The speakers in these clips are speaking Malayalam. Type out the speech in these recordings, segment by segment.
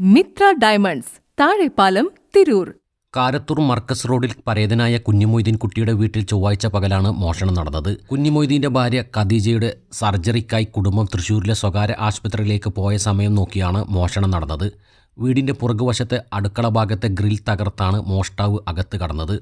മിത്ര ഡയമണ്ട്സ് താഴെപ്പാലം തിരൂർ. കാരത്തൂർ മർക്കസ് റോഡിൽ പരേതനായ കുഞ്ഞുമൊയ്തീൻ കുട്ടിയുടെ വീട്ടിൽ ചൊവ്വാഴ്ച പകലാണ് മോഷണം നടന്നത്. കുഞ്ഞുമൊയ്തീന്റെ ഭാര്യ ഖദീജയുടെ സർജറിക്കായി കുടുംബം തൃശൂരിലെ സ്വകാര്യ ആശുപത്രിയിലേക്ക് പോയ സമയം നോക്കിയാണ് മോഷണം നടന്നത്. വീടിന്റെ പുറകുവശത്തെ അടുക്കള ഭാഗത്തെ ഗ്രിൽ തകർത്താണ് മോഷ്ടാവ് അകത്ത് കടന്നത്.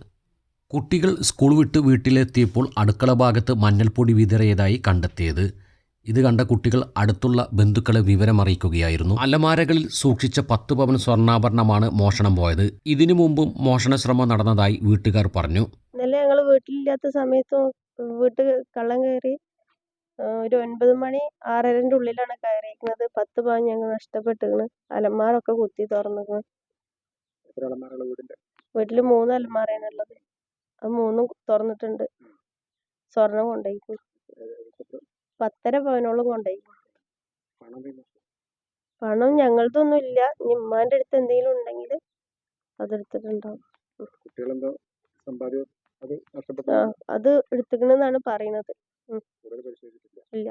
കുട്ടികൾ സ്കൂൾ വിട്ട് വീട്ടിലെത്തിയപ്പോൾ അടുക്കള ഭാഗത്ത് മഞ്ഞൾപ്പൊടി വിതറിയതായി കണ്ടെത്തിയത്. ഇത് കണ്ട കുട്ടികൾ അടുത്തുള്ള ബന്ധുക്കളെ വിവരമറിയിക്കുകയായിരുന്നു. അലമാരകളിൽ സൂക്ഷിച്ച പത്ത് പവൻ സ്വർണാഭരണമാണ് മോഷണം പോയത്. ഇതിനു മുമ്പും മോഷണ ശ്രമം നടന്നതായി വീട്ടുകാർ പറഞ്ഞു. ഇന്നലെ ഞങ്ങൾ വീട്ടിലില്ലാത്ത സമയത്ത് വീട്ടിൽ കള്ളം കയറി ഒരു ഒൻപത് മണി ആറരന്റെ ഉള്ളിലാണ് കയറിയിരിക്കുന്നത്. പത്ത് പവൻ ഞങ്ങൾ നഷ്ടപ്പെട്ടിരുന്നു അലമാരൊക്കെ കുത്തി തുറന്നു വീട്ടിൽ മൂന്ന് അലമാറയാണ് ഉള്ളത്. അത് മൂന്നും തുറന്നിട്ടുണ്ട്. സ്വർണം കൊണ്ടുപോയിരിക്കുന്നു എത്ര പത്തര പവനോളം കൊണ്ടായി. പണം ഞങ്ങളതൊന്നും ഇല്ല. ഇനി ഉമ്മാന്റെ അടുത്ത് എന്തെങ്കിലും ഉണ്ടെങ്കിൽ അതെടുത്തിട്ടുണ്ടാവും അത് എടുത്തിക്കണെന്നാണ് പറയണത് ഇല്ല.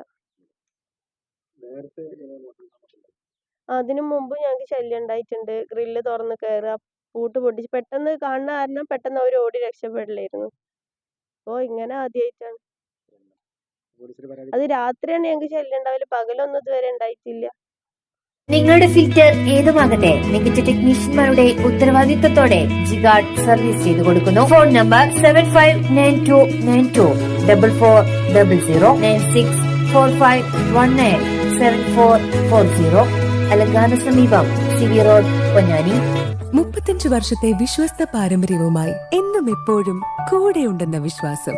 അതിനു മുമ്പ് ഞങ്ങൾക്ക് ശല്യം ഉണ്ടായിട്ടുണ്ട്. ഗ്രില്ല് തുറന്ന് കയറുക പൂട്ട് പൊട്ടിച്ച്. പെട്ടെന്ന് കാണുന്ന കാരണം പെട്ടെന്ന് അവർ ഓടി രക്ഷപ്പെടില്ലായിരുന്നു അപ്പോൾ ഇങ്ങനെ ആദ്യമായിട്ടാണ് അത് രാത്രിയാണ് ഞങ്ങൾക്ക് ശല്യം ഉണ്ടാവില്ല പകലൊന്നും ഇതുവരെ ഉണ്ടായിട്ടില്ല നിങ്ങളുടെ ഫിൽറ്റർ ഏതുമാകട്ടെ മികച്ച ടെക്നീഷ്യന്മാരുടെ ഉത്തരവാദിത്തത്തോടെ ജിഗാർഡ് സർവീസ് ചെയ്തു കൊടുക്കുന്നു. Phone number seven five nine two nine two double four double zero nine six four five one nine seven four four zero അലങ്കാന സമീപം സി വി റോഡ് പൊന്നാനി. മുപ്പത്തഞ്ച് വർഷത്തെ വിശ്വസ്ത പാരമ്പര്യവുമായി എന്നും എപ്പോഴും കൂടെയുണ്ടെന്ന വിശ്വാസം.